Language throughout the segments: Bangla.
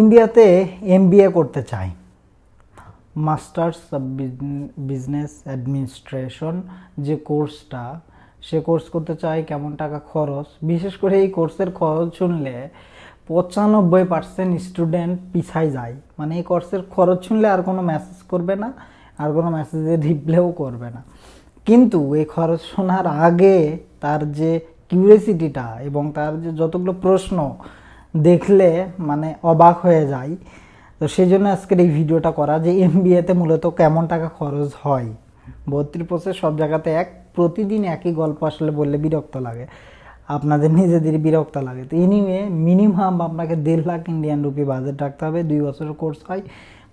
ইন্ডিয়াতে এমবিএ করতে চাই। মাস্টার্স অফ বিজনেস অ্যাডমিনিস্ট্রেশন যে কোর্সটা, সে কোর্স করতে চাই, কেমন টাকা খরচ? বিশেষ করে এই কোর্সের খরচ শুনলে পঁচানব্বই পার্সেন্ট স্টুডেন্ট পিছাই যায়। মানে এই কোর্সের খরচ শুনলে আর কোনো মেসেজ করবে না, আর কোনো মেসেজে রিপ্লেও করবে না। কিন্তু এই খরচ শোনার আগে তার যে কিউরিয়াসিটিটা এবং তার যে যতগুলো প্রশ্ন দেখলে মানে অবাক হয়ে যায় তো সেই জন্য আজকের এই ভিডিওটা করা যে এম এমবিএতে মূলত কেমন টাকা খরচ হয়। ভর্তির প্রসেস সব জায়গাতে এক, প্রতিদিন একই গল্প আসলে বললে বিরক্ত লাগে। আপনাদের নিজেদের বিরক্ত লাগে। তো এনিওয়ে মিনিমাম আপনাকে দেড় লাখ ইন্ডিয়ান রুপি বাজেট রাখতে হবে। দুই বছরের কোর্স হয়।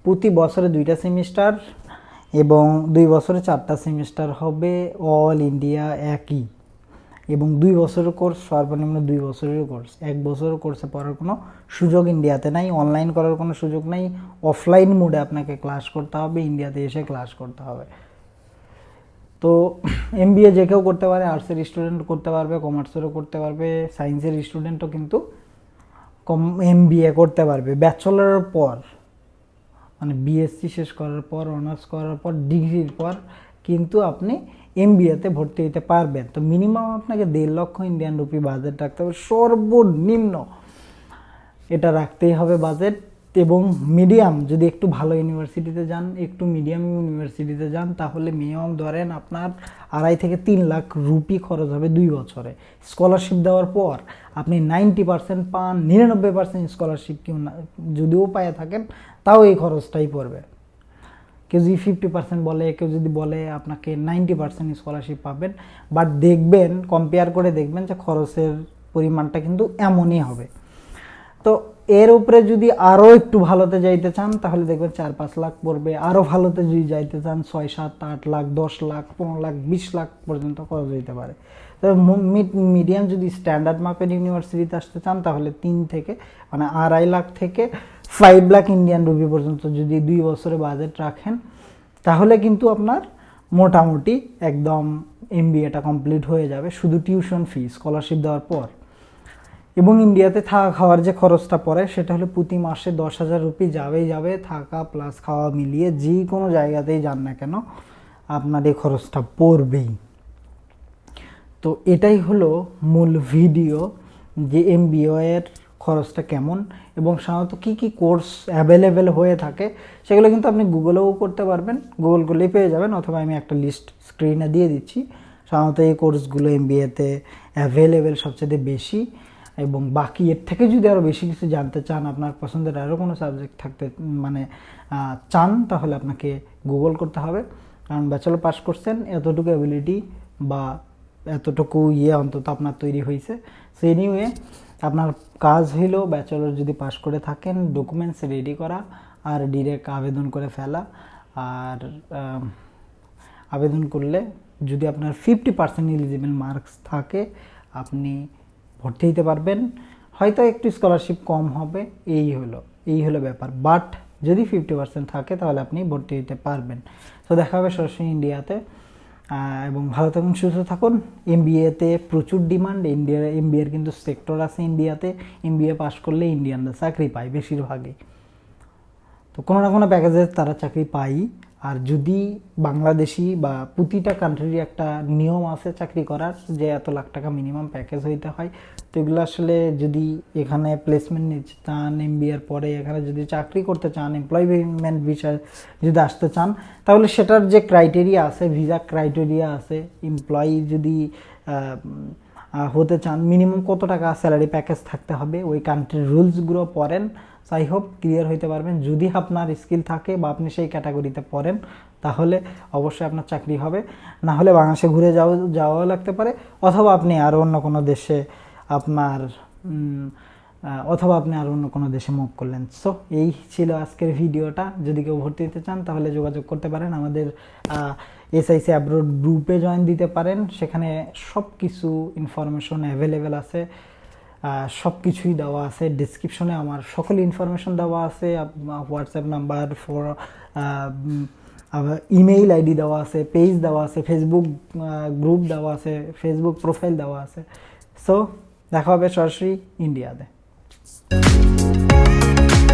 প্রতি বছরে দুইটা সেমিস্টার এবং দুই বছরে চারটা সেমিস্টার হবে। অল ইন্ডিয়া একই। এবং দুই বছরের কোর্স সর্বনিম্ন দুই বছরের কোর্স এক বছরের কোর্সে পড়ার কোনো সুযোগ ইন্ডিয়াতে নাই অনলাইন করার কোনো সুযোগ নাই। অফলাইন মোডে আপনাকে ক্লাস করতে হবে, ইন্ডিয়াতে এসে ক্লাস করতে হবে। তো এমবিএ যে কেউ করতে পারে আর্টসের স্টুডেন্ট করতে পারবে কমার্সেরও করতে পারবে সায়েন্সের স্টুডেন্টও কিন্তু কম এমবিএ করতে পারবে। ব্যাচেলারের পর মানে বিএসসি শেষ করার পর অনার্স করার পর ডিগ্রির পর কিন্তু আপনি এম এমবিএতে ভর্তি হতে পারবেন। তো মিনিমাম আপনাকে দেড় লক্ষ ইন্ডিয়ান রুপি বাজেট রাখতে হবে, সর্বনিম্ন। এটা রাখতেই হবে বাজেট এবং মিডিয়াম যদি একটু ভালো ইউনিভার্সিটিতে যান, একটু মিডিয়াম ইউনিভার্সিটিতে যান, তাহলে মিনিমাম ধরেন আপনার আড়াই থেকে তিন লাখ রুপি খরচ হবে দুই বছরে। স্কলারশিপ দেওয়ার পর আপনি নাইনটি পার্সেন্ট পান, নিরানব্বই পার্সেন্ট স্কলারশিপ কেউ যদিও পায়ে থাকেন, তাও এই খরচটাই পড়বে। কেউ যদি ফিফটি পার্সেন্ট বলে, কেউ যদি বলে আপনাকে নাইনটি পার্সেন্ট স্কলারশিপ পাবেন বাট দেখবেন কম্পেয়ার করে দেখবেন যে খরচের পরিমাণটা কিন্তু এমনই হবে। তো এর উপরে যদি আরও একটু ভালোতে যাইতে চান, তাহলে দেখবেন চার পাঁচ লাখ পড়বে। আরও ভালোতে যদি যাইতে চান ছয় সাত আট লাখ, দশ লাখ, পনেরো লাখ, বিশ লাখ পর্যন্ত খরচ হইতে পারে। তবে মিডিয়াম যদি স্ট্যান্ডার্ড মাপের ইউনিভার্সিটিতে আসতে চান, তাহলে তিন থেকে মানে আড়াই লাখ থেকে ফাইভ লাখ ইন্ডিয়ান রুপি পর্যন্ত যদি দুই বছরে বাজেট রাখেন, তাহলে কিন্তু আপনার মোটামুটি একদম এম এমবিএটা কমপ্লিট হয়ে যাবে, শুধু টিউশন ফি স্কলারশিপ দেওয়ার পর। এবং ইন্ডিয়াতে থাকা খাওয়ার যে খরচটা পড়ে, সেটা হলো প্রতি মাসে দশ হাজার রুপি যাবেই যাবে, থাকা প্লাস খাওয়া মিলিয়ে যে কোনো জায়গাতেই যান না কেন, আপনার এই খরচটা পড়বেই। তো এটাই হলো মূল ভিডিও যে এম এর খরচটা কেমন এবং সাধারণত কী কী কোর্স অ্যাভেলেবেল হয়ে থাকে, সেগুলো কিন্তু আপনি গুগলেও করতে পারবেন। গুগল করলেই পেয়ে যাবেন অথবা আমি একটা লিস্ট স্ক্রিনে দিয়ে দিচ্ছি। সাধারণত এই কোর্সগুলো এমবিএতে অ্যাভেলেবেল সবচেয়ে বেশি এবং বাকি এর থেকে যদি আরও বেশি কিছু জানতে চান, আপনার পছন্দের আরও কোনো সাবজেক্ট থাকতে মানে চান, তাহলে আপনাকে গুগল করতে হবে। কারণ ব্যাচেলর পাস করছেন, এতটুকু অ্যাবিলিটি বা এতটুকু ইয়ে অন্তত আপনার তৈরি হয়েছে। সো এনিওয়ে আপনার কাজ হইল ব্যাচেলর যদি পাস করে থাকেন ডকুমেন্টস রেডি করা আর ডিরেক্ট আবেদন করে ফেলা। আর আবেদন করলে যদি আপনার ফিফটি পার্সেন্ট এলিজিবল মার্কস থাকে, আপনি ভর্তি হতে পারবেন। হয়তো একটু স্কলারশিপ কম হবে, এই হলো এই হলো ব্যাপার। বাট যদি ফিফটি পার্সেন্ট থাকে, তাহলে আপনি ভর্তি হতে পারবেন। তো দেখা হবে সরাসরি ইন্ডিয়াতে এবং ভালো থাকুন সুস্থ থাকুন এমবিএতে প্রচুর ডিমান্ড ইন্ডিয়ার এমবিএর কিন্তু সেক্টর আছে ইন্ডিয়াতে এমবিএ পাস করলে ইন্ডিয়ানরা চাকরি পায় বেশিরভাগই। তো কোনো না কোনো প্যাকেজে তারা চাকরি পাই আর যদি বাংলাদেশি বা প্রতিটা কান্ট্রির একটা নিয়ম আছে চাকরি করার, যে এত লাখ টাকা মিনিমাম প্যাকেজ হইতে হয়, তো এগুলো আসলে যদি এখানে প্লেসমেন্ট নিতে চান এমবিএর পরে এখানে যদি চাকরি করতে চান এমপ্লয়মেন্ট বিষয় যদি আসতে চান, তাহলে সেটার যে ক্রাইটেরিয়া আছে ভিসা ক্রাইটেরিয়া আছে এমপ্লয়ি যদি হতে চান মিনিমাম কত টাকা স্যালারি প্যাকেজ থাকতে হবে, ওই কান্ট্রির রুলসগুলো পড়েন। আই হোপ ক্লিয়ার হইতে পারবেন। যদি আপনার স্কিল থাকে বা আপনি সেই ক্যাটাগরিতে পড়েন, তাহলে অবশ্যই আপনার চাকরি হবে। না হলে বাংলাদেশে ঘুরে যাওয়া যাওয়াও লাগতে পারে। অথবা আপনি আরও অন্য কোনো দেশে আপনার অথবা আপনি আর অন্য কোনো দেশে মুভ করলেন। সো এই ছিল আজকের ভিডিওটা। যদি কেউ ভর্তি দিতে চান, তাহলে যোগাযোগ করতে পারেন। আমাদের এসআইসি অ্যাব্রোড গ্রুপে জয়েন দিতে পারেন। সেখানে সব কিছু ইনফরমেশন অ্যাভেলেবেল আছে। সব কিছুই দেওয়া আছে। ডিসক্রিপশনে আমার সকল ইনফরমেশন দেওয়া আছে। WhatsApp number for email ID দেওয়া আছে। পেজ দেওয়া আছে। ফেসবুক গ্রুপ দেওয়া আছে। ফেসবুক প্রোফাইল দেওয়া আছে। সো দেখা হবে সরাসরি ইন্ডিয়াতে Música